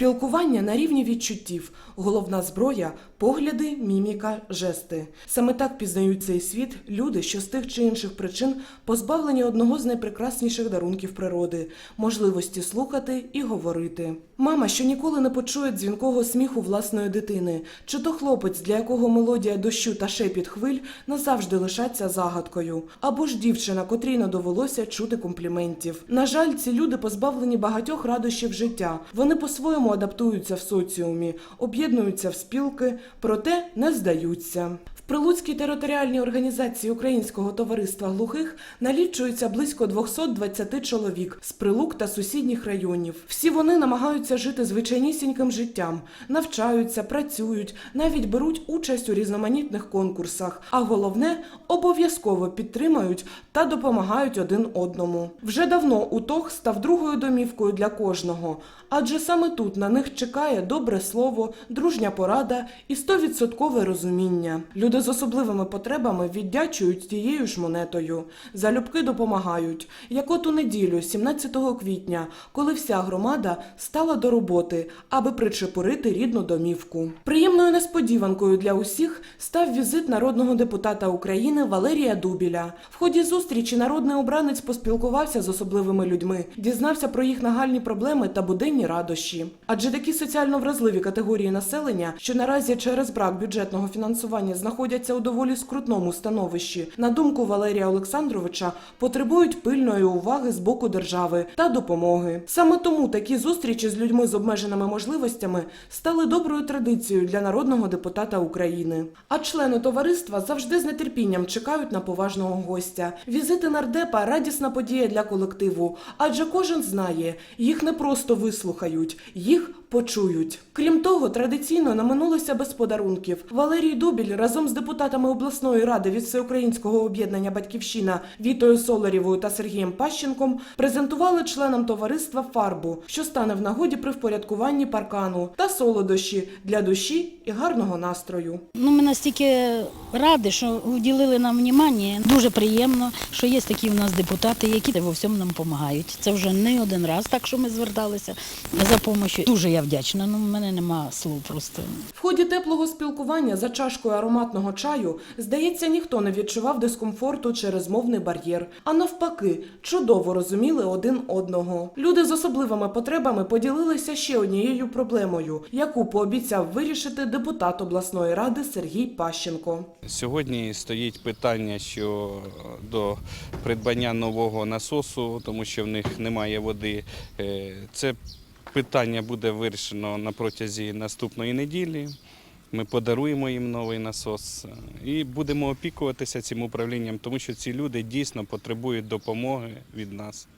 Спілкування на рівні відчуттів, головна зброя погляди, міміка, жести. Саме так пізнають цей світ люди, що з тих чи інших причин позбавлені одного з найпрекрасніших дарунків природи можливості слухати і говорити. Мама, що ніколи не почує дзвінкого сміху власної дитини, чи то хлопець, для якого мелодія дощу та шепіт хвиль назавжди лишаться загадкою, або ж дівчина, котрій не довелося чути компліментів. На жаль, ці люди позбавлені багатьох радощів життя. Вони по-своєму адаптуються в соціумі, об'єднуються в спілки, проте не здаються. Прилуцькій територіальній організації Українського товариства глухих налічується близько 220 чоловік з прилук та сусідніх районів. Всі вони намагаються жити звичайнісіньким життям, навчаються, працюють, навіть беруть участь у різноманітних конкурсах. А головне обов'язково підтримують та допомагають один одному. Вже давно УТОГ став другою домівкою для кожного, адже саме тут на них чекає добре слово, дружня порада і стовідсоткове розуміння. Люди з особливими потребами віддячують тією ж монетою, залюбки допомагають. Як от у неділю, 17 квітня, коли вся громада стала до роботи, аби причепурити рідну домівку. Приємною несподіванкою для усіх став візит народного депутата України Валерія Дубіля. В ході зустрічі народний обранець поспілкувався з особливими людьми, дізнався про їх нагальні проблеми та буденні радощі. Адже такі соціально вразливі категорії населення, що наразі через брак бюджетного фінансування знаходяться у доволі скрутному становищі, на думку Валерія Олександровича, потребують пильної уваги з боку держави та допомоги. Саме тому такі зустрічі з людьми з обмеженими можливостями стали доброю традицією для народного депутата України. А члени товариства завжди з нетерпінням чекають на поважного гостя. Візити нардепа радісна подія для колективу, адже кожен знає, їх не просто вислухають, їх почують. Крім того, традиційно не минулося без подарунків. Валерій Дубіль разом з депутатами обласної ради від всеукраїнського об'єднання Батьківщина Вітою Соларєвою та Сергієм Пащенком презентували членам товариства фарбу, що стане в нагоді при впорядкуванні паркану та солодощі для душі і гарного настрою. Ну, ми настільки раді, що уділили нам внимання. Дуже приємно, що є такі в нас депутати, які во всьому нам допомагають. Це вже не один раз, так що ми зверталися за допомогою. Дуже я вдячна. Ну, в мене нема слов просто. В ході теплого спілкування за чашкою ароматного чаю, здається, ніхто не відчував дискомфорту через мовний бар'єр, а навпаки, чудово розуміли один одного. Люди з особливими потребами поділилися ще однією проблемою, яку пообіцяв вирішити депутат обласної ради Сергій Пащенко. Сьогодні стоїть питання що до придбання нового насосу, тому що в них немає води. Е, Це питання буде вирішено на протязі наступної неділі. Ми подаруємо їм новий насос е, і будемо опікуватися цим управлінням, тому що ці люди дійсно потребують допомоги від нас.